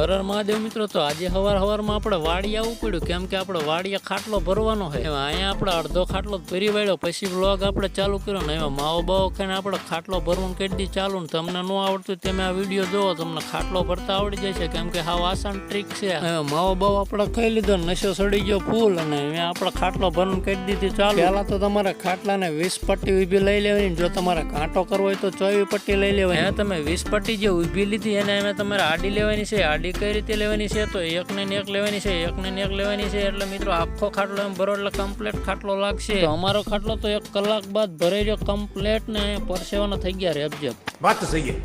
હરર મહાદેવ મિત્રો તો આજે હવાર હવારમાં આપણે વાડી આવવું પડ્યું. કેમ કે આપણે વાડીએ ખાટલો ભરવાનો હોય એમાં અહીંયા આપણે અડધો ખાટલો ભરી વાળ્યો. પછી બ્લોગ આપણે ચાલુ કર્યો ને એમાં માવો બાવો ખાઈને આપણે ખાટલો ભરવાનું કહી દી ચાલુ ને તમને ન આવડતું તમે આ વીડિયો જોવો. તમને ખાટલો ભરતા આવડી જાય છે. કેમ કે હાવ આસાન ટ્રીક છે. માવો બાવો આપણે ખાઈ લીધો નશો સડી ગયો ફૂલ અને અહીંયા આપણે ખાટલો ભરવાનું કહી દીધી ચાલુ. પહેલાં તો તમારે ખાટલાને વીસ પટ્ટી ઊભી લઈ લેવાની જો તમારે કાંટો કરવો હોય તો ચોવી પટ્ટી લઈ લેવાની. અહીંયા તમે વીસ પટ્ટી જે ઊભી લીધી એને એને તમારે આડી લેવાની છે. આડી ગાડી કઈ રીતે લેવાની છે? તો એકને ને એક લેવાની છે એકને ને એક લેવાની છે. એટલે મિત્રો આખો ખાટલો એમ ભરો એટલે કમ્પ્લેટ ખાટલો લાગશે. અમારો ખાટલો તો એક કલાક બાદ ભરાઈ ગયો કમ્પ્લેટ ને પરસેવાનો થઈ ગયા રે અબજબ. વાત તો સહી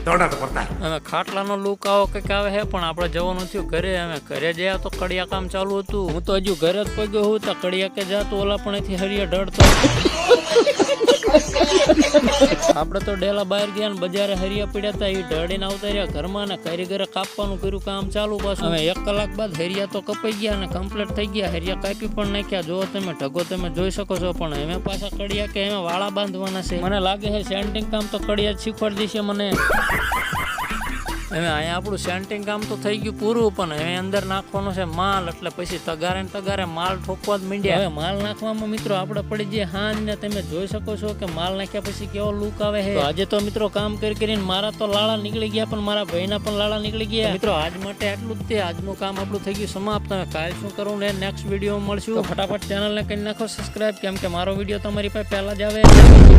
ખાટલાનો લુક આવો કંઈક આવે છે પણ આપણે જવાનું થયું ઘરે. અમે ઘરે જયા તો કડિયા કામ ચાલુ હતું. હું તો હજુ ઘરે જ પગ્યો હું તો કડિયા કે જાતો ઓલા પણ એથી હરિયા ડરતો. આપણે તો ડેલા બહાર ગયા ને બજારે હરિયા પડ્યા હતા એ ઢળીને આવતા રહ્યા ઘરમાં ને કારીગરે કાપવાનું કર્યું કામ ચાલુ પાછું. હવે એક કલાક બાદ હરિયા તો કપાઈ ગયા અને કમ્પ્લીટ થઈ ગયા. હરિયા કાપી પણ નાખ્યા. જો તમે ઢગો તમે જોઈ શકો છો, પણ અમે પાછા કડિયા કે એમાં વાળા બાંધવાના છે. મને લાગે છે સેન્ટિંગ કામ તો કડિયા જ શીખવાડી દેશે મને. હવે અહીંયા આપણું સેન્ટિંગ કામ તો થઈ ગયું પૂરું પણ હવે અંદર નાખવાનો છે માલ એટલે પછી તગારે ને તગારે માલ ઠોકવા જ માંડ્યા. હવે માલ નાખવામાં મિત્રો આપણે પડી જઈએ હાન ને તમે જોઈ શકો છો કે માલ નાખ્યા પછી કેવો લુક આવે છે. આજે તો મિત્રો કામ કરી કરીને મારા તો લાળા નીકળી ગયા પણ મારા ભાઈના પણ લાળા નીકળી ગયા. મિત્રો આજ માટે આટલું જ તે. આજનું કામ આપણું થઈ ગયું સમાપ્ત. હવે કાલ શું કરવું ને નેક્સ્ટ વીડિયો મળશું. ફટાફટ ચેનલને કરી નાખો સબસ્ક્રાઈબ કેમ કે મારો વીડિયો તમારી પાસે પહેલાં જ આવે.